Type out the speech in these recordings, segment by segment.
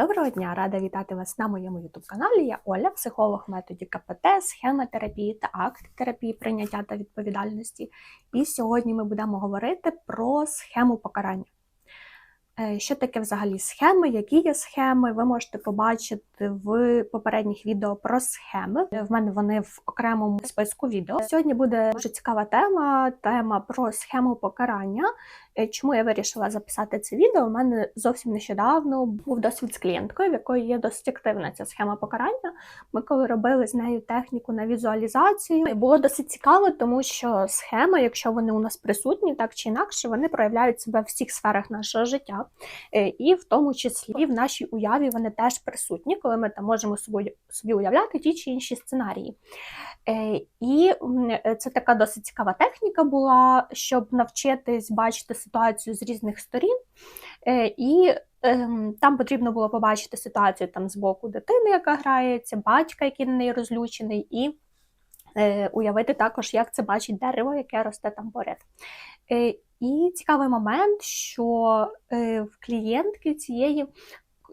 Доброго дня, рада вітати вас на моєму youtube каналі. Я Оля, психолог методі КПТ, схемотерапії та акт терапії прийняття та відповідальності. І сьогодні ми будемо говорити про схему покарання. Е, Що таке взагалі схеми? Які є схеми? Ви можете побачити в попередніх відео про схеми. В мене вони в окремому списку відео. Сьогодні буде дуже цікава тема тема про схему покарання. Е, Чому я вирішила записати це відео? У мене зовсім нещодавно був досвід з клієнткою, в якої є досить активна ця схема покарання. Ми коли робили з нею техніку на візуалізацію, було досить цікаво, тому що схеми, якщо вони у нас присутні, так чи інакше, вони проявляють себе в всіх сферах нашого життя, Е, і в тому числі в нашій уяві вони теж присутні, коли ми там можемо собі, собі уявляти ті чи інші сценарії. Е, І це така досить цікава техніка була, щоб навчитись бачити ситуацію з різних сторін. Е, І ем, там потрібно було побачити ситуацію там з боку дитини, яка грається, батька, який на неї розлючений, і е, уявити також, як це бачить дерево, яке росте там поряд. І цікавий момент, що в клієнтки цієї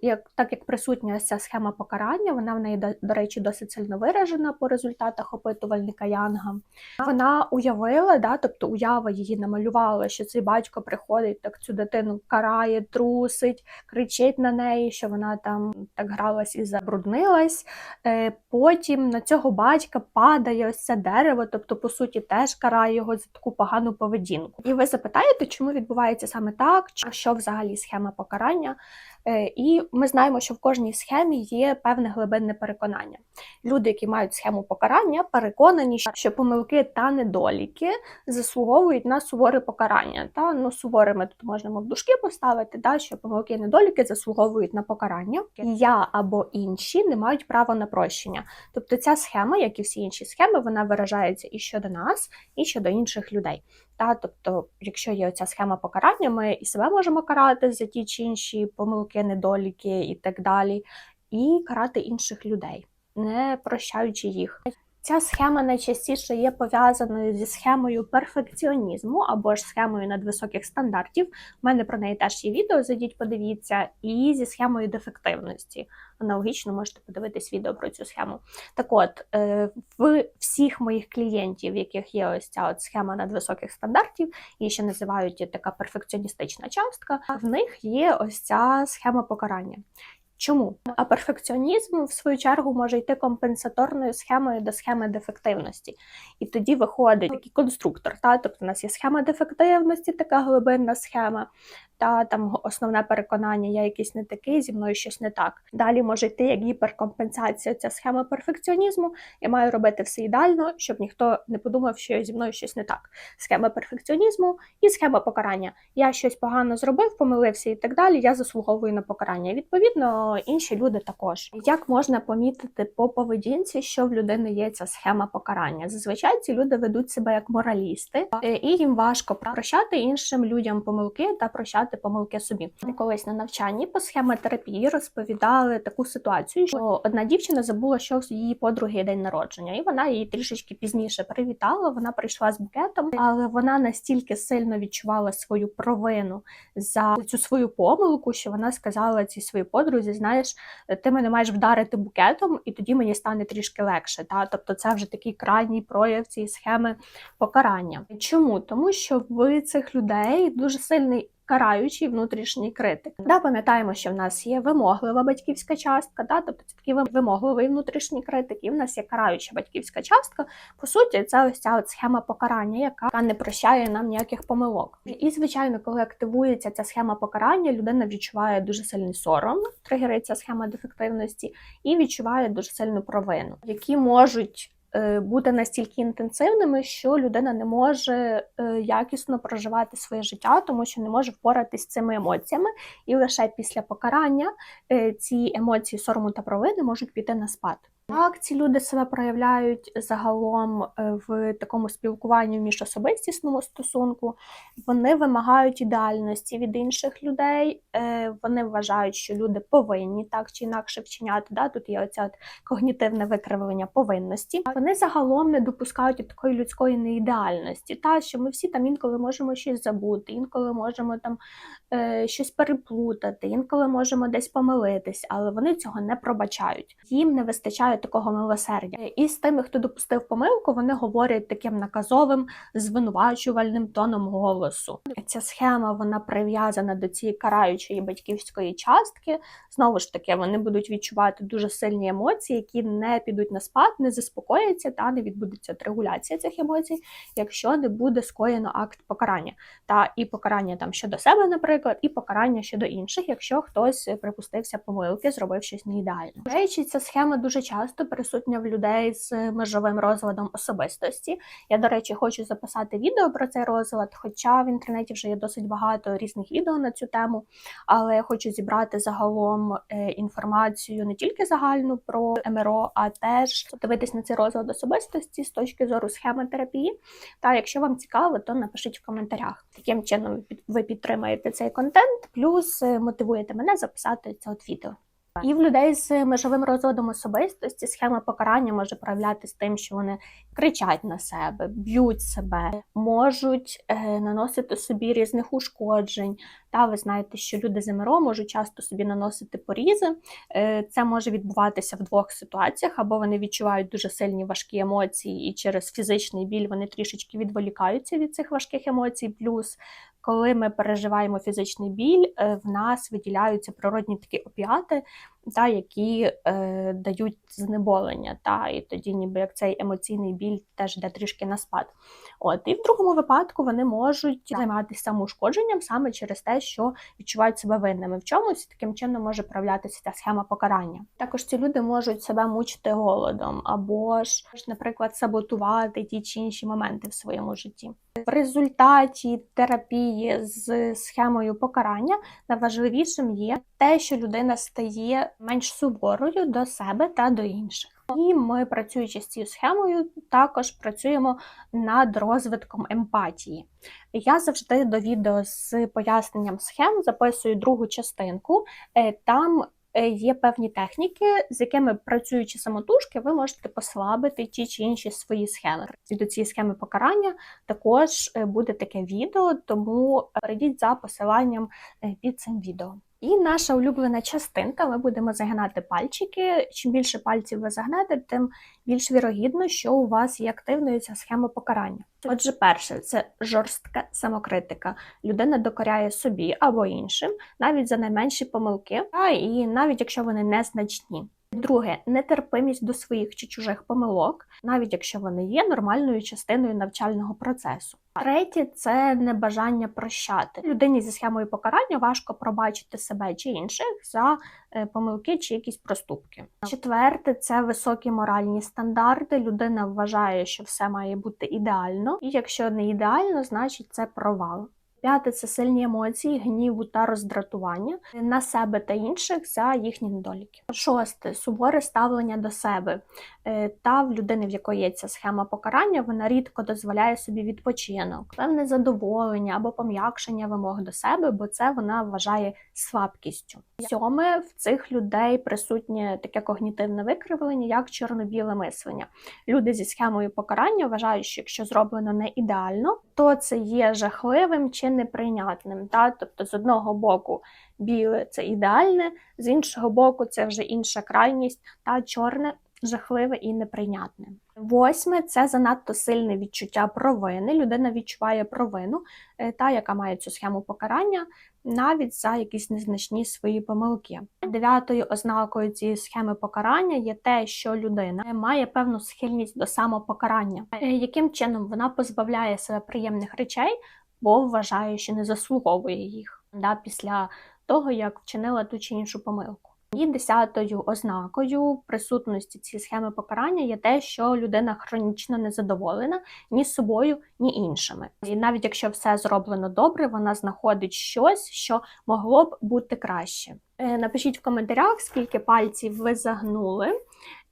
як так як присутня ця схема покарання, вона в неї, до, речі, досить сильно виражена по результатах опитувальника Янга. Вона уявила, да, тобто уява її намалювала, що цей батько приходить, так цю дитину карає, трусить, кричить на неї, що вона там так гралась і забруднилась. Е, Потім на цього батька падає ось це дерево, тобто, по суті, теж карає його за таку погану поведінку. І ви запитаєте, чому відбувається саме так, що взагалі схема покарання? Е, І ми знаємо, що в кожній схемі є певне глибинне переконання. Люди, які мають схему покарання, переконані, що помилки та недоліки заслуговують на суворе покарання. Та ну суворими тут можемо в дужки поставити, та, що помилки і недоліки заслуговують на покарання. Я або інші не мають права на прощення. Тобто ця схема, як і всі інші схеми, вона виражається і щодо нас, і щодо інших людей. Та, тобто, якщо є оця схема покарання, ми і себе можемо карати за ті чи інші помилки, недоліки і так далі, і карати інших людей, не прощаючи їх. Ця схема найчастіше є пов'язаною зі схемою перфекціонізму або ж схемою надвисоких стандартів. У мене про неї теж є відео, зайдіть, подивіться, і зі схемою дефективності. Аналогічно можете подивитись відео про цю схему. Так от, е, в всіх моїх клієнтів, в яких є ось ця от схема надвисоких стандартів, її ще називають така перфекціоністична частка, в них є ось ця схема покарання. Чому? А перфекціонізм, в свою чергу, може йти компенсаторною схемою до схеми дефективності. І тоді виходить такий конструктор. Та? Тобто у нас є схема дефективності, така глибинна схема, та там основне переконання, я якийсь не такий, зі мною щось не так. Далі може йти як гіперкомпенсація, ця схема перфекціонізму. Я маю робити все ідеально, щоб ніхто не подумав, що зі мною щось не так. Схема перфекціонізму і схема покарання. Я щось погано зробив, помилився і так далі. Я заслуговую на покарання. Відповідно, інші люди також. Як можна помітити по поведінці, що в людини є ця схема покарання? Зазвичай ці люди ведуть себе як моралісти, е, і їм важко прощати іншим людям помилки та прощати помилки собі. Колись на навчанні по схемотерапії розповідали таку ситуацію, що одна дівчина забула, що її подруги день народження, і вона її трішечки пізніше привітала. Вона прийшла з букетом, але вона настільки сильно відчувала свою провину за цю свою помилку, що вона сказала цій своїй подрузі: знаєш, ти мене маєш вдарити букетом, і тоді мені стане трішки легше. Та тобто, це вже такий крайній прояв цієї схеми покарання. Чому? Тому що в цих людей дуже сильний. Караючий внутрішній критик. Да, пам'ятаємо, що в нас є вимоглива батьківська частка, да, тобто це такий вимогливий внутрішній критик, і в нас є караюча батьківська частка. По суті, це ось ця от схема покарання, яка не прощає нам ніяких помилок. І, звичайно, коли активується ця схема покарання, людина відчуває дуже сильний сором, тригериться схема дефективності, і відчуває дуже сильну провину, які можуть е, бути настільки інтенсивними, що людина не може е, якісно проживати своє життя, тому що не може впоратись з цими емоціями, і лише після покарання е, ці емоції сорому та провини можуть піти на спад. Так, ці люди себе проявляють загалом е, в такому спілкуванні в міжособистісному стосунку. Вони вимагають ідеальності від інших людей. е, Вони вважають, що люди повинні так чи інакше вчиняти. Да? Тут є оця когнітивне викривлення повинності. Вони загалом не допускають такої людської неідеальності, та що ми всі там інколи можемо щось забути, інколи можемо там е, щось переплутати, інколи можемо десь помилитись, але вони цього не пробачають. Їм не вистачає такого милосердя. І з тими, хто допустив помилку, вони говорять таким наказовим, звинувачувальним тоном голосу. Ця схема вона прив'язана до цієї караючої батьківської частки. Знову ж таки, вони будуть відчувати дуже сильні емоції, які не підуть на спад, не заспокояться та не відбудеться от регуляція цих емоцій, якщо не буде скоєно акт покарання. Та і покарання там щодо себе, наприклад, і покарання щодо інших, якщо хтось припустився помилки, зробив щось не ідеально. Речі, ця схема дуже часто присутня в людей з межовим розладом особистості. Я, до речі, хочу записати відео про цей розлад, хоча в інтернеті вже є досить багато різних відео на цю тему, але я хочу зібрати загалом е, інформацію не тільки загальну про МРО, а теж дивитись на цей розлад особистості з точки зору схеми терапії. Та якщо вам цікаво, то напишіть в коментарях. Таким чином ви підтримаєте цей контент, плюс е, мотивуєте мене записати це от відео. І в людей з межовим розладом особистості схема покарання може проявлятися тим, що вони кричать на себе, б'ють себе, можуть е, наносити собі різних ушкоджень. Та ви знаєте, що люди з МРО можуть часто собі наносити порізи. Е, це може відбуватися в двох ситуаціях: або вони відчувають дуже сильні важкі емоції, і через фізичний біль вони трішечки відволікаються від цих важких емоцій. Плюс коли ми переживаємо фізичний біль, е, в нас виділяються природні такі опіати, та, які е, дають знеболення. Та, і тоді, ніби як цей емоційний біль теж йде трішки на спад. От, і в другому випадку вони можуть займатися самоушкодженням саме через те, що відчувають себе винними в чомусь, таким чином може проявлятися ця схема покарання. Також ці люди можуть себе мучити голодом, або ж, наприклад, саботувати ті чи інші моменти в своєму житті. В результаті терапії з схемою покарання найважливішим є те, що людина стає менш суворою до себе та до інших. І ми, працюючи з цією схемою, також працюємо над розвитком емпатії. Я завжди до відео з поясненням схем записую другу частинку. Е, Там е, є певні техніки, з якими працюючи самотужки, ви можете послабити ті чи інші свої схеми. І до цієї схеми покарання також е, буде таке відео, тому перейдіть за посиланням під цим відео. І наша улюблена частинка, ми будемо загинати пальчики. Чим більше пальців ви загнете, тим більш вірогідно, що у вас є активною ця схема покарання. Отже, перше, це жорстка самокритика. Людина докоряє собі або іншим, навіть за найменші помилки, а і навіть якщо вони незначні. Друге, нетерпимість до своїх чи чужих помилок, навіть якщо вони є нормальною частиною навчального процесу. Третє це небажання прощати. Людині зі схемою покарання важко пробачити себе чи інших за е, помилки чи якісь проступки. Четверте це високі моральні стандарти. Людина вважає, що все має бути ідеально, і якщо не ідеально, значить це провал. П'яте це сильні емоції, гніву та роздратування на себе та інших за їхні недоліки. Шосте суворе ставлення до себе. Е, Та в людини, в якої є ця схема покарання, вона рідко дозволяє собі відпочинок, певне задоволення або пом'якшення вимог до себе, бо це вона вважає слабкістю. Сьоме в цих людей присутнє таке когнітивне викривлення, як чорно-біле мислення. Люди зі схемою покарання вважають, що якщо зроблено не ідеально, то це є жахливим чи неприйнятним. Та? Тобто, з одного боку, біле це ідеальне, з іншого боку, це вже інша крайність, та чорне жахливе і неприйнятне. Восьме це занадто сильне відчуття провини. Людина відчуває провину, е, та яка має цю схему покарання, навіть за якісь незначні свої помилки. Дев'ятою ознакою цієї схеми покарання є те, що людина має певну схильність до самопокарання, Е, яким чином вона позбавляє себе приємних речей, бо вважає, що не заслуговує їх да, після того, як вчинила ту чи іншу помилку. І десятою ознакою присутності цієї схеми покарання є те, що людина хронічно незадоволена ні собою, ні іншими. І навіть якщо все зроблено добре, вона знаходить щось, що могло б бути краще. Е, Напишіть в коментарях, скільки пальців ви загнули.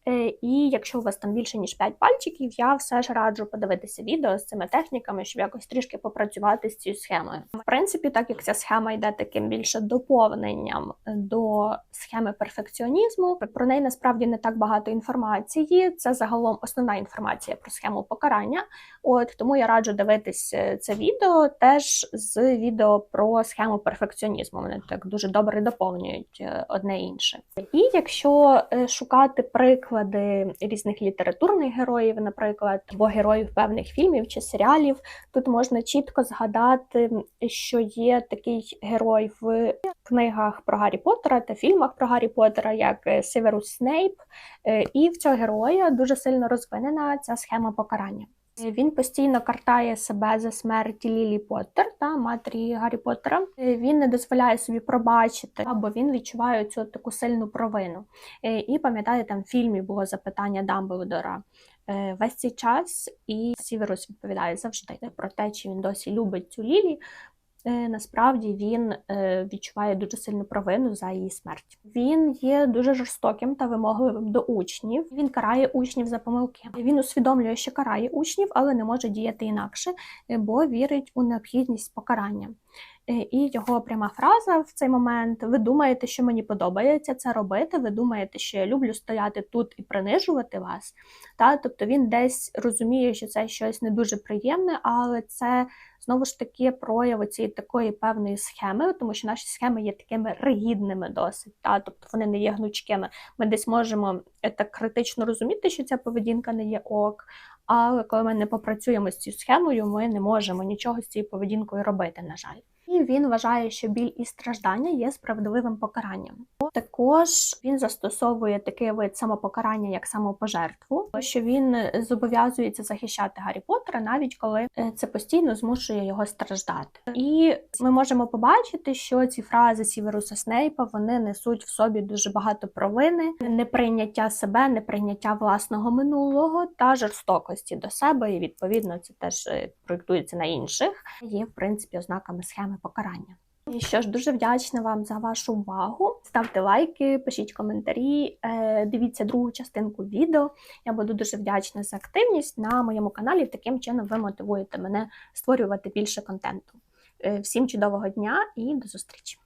Е, І якщо у вас там більше ніж 5 пальчиків, я все ж раджу подивитися відео з цими техніками, щоб якось трішки попрацювати з цією схемою. В принципі, так як ця схема йде таким більше доповненням до схеми перфекціонізму, про неї насправді не так багато інформації. Це загалом основна інформація про схему покарання. От тому я раджу дивитись е, це відео теж з відео про схему перфекціонізму. Вони так дуже добре доповнюють е, одне інше. І якщо е, шукати приклади різних літературних героїв, наприклад, або героїв певних фільмів чи серіалів, тут можна чітко згадати, що є такий герой в книгах про Гаррі Поттера та фільмах про Гаррі Поттера, як е, Северус Снейп. Е, І в цього героя дуже сильно розвинена ця схема покарання. Е, Він постійно картає себе за смерть Лілі Поттер та матері Гаррі Поттера. Е, Він не дозволяє собі пробачити, або він відчуває цю таку сильну провину. Е, І пам'ятаєте, там в фільмі було запитання Дамблдора. Весь цей час і Сіверус відповідає завжди про те, чи він досі любить цю Лілі. Е, Насправді він е, відчуває дуже сильну провину за її смерть. Він є дуже жорстоким та вимогливим до учнів. Він карає учнів за помилки. Він усвідомлює, що карає учнів, але не може діяти інакше, е, бо вірить у необхідність покарання. Е, І його пряма фраза в цей момент: ви думаєте, що мені подобається це робити? Ви думаєте, що я люблю стояти тут і принижувати вас? Та тобто він десь розуміє, що це щось не дуже приємне, але це знову ж таки прояв цієї такої певної схеми, тому що наші схеми є такими ригідними досить, та тобто вони не є гнучкими. Ми десь можемо е, так критично розуміти, що ця поведінка не є ок. Але коли ми не попрацюємо з цією схемою, ми не можемо нічого з цією поведінкою робити, на жаль. Він вважає, що біль і страждання є справедливим покаранням. Також він застосовує такий вид самопокарання як самопожертву, що він зобов'язується захищати Гаррі Поттера, навіть коли е, це постійно змушує його страждати. І ми можемо побачити, що ці фрази Сіверуса Снейпа вони несуть в собі дуже багато провини, неприйняття себе, неприйняття власного минулого та жорстокості до себе. І відповідно це теж е, проєктується на інших. Є в принципі ознаками схеми покарання. І що ж, дуже вдячна вам за вашу увагу. Ставте лайки, пишіть коментарі, е, дивіться другу частинку відео. Я буду дуже вдячна за активність на моєму каналі. Таким чином ви мотивуєте мене створювати більше контенту. Е, Всім чудового дня і до зустрічі!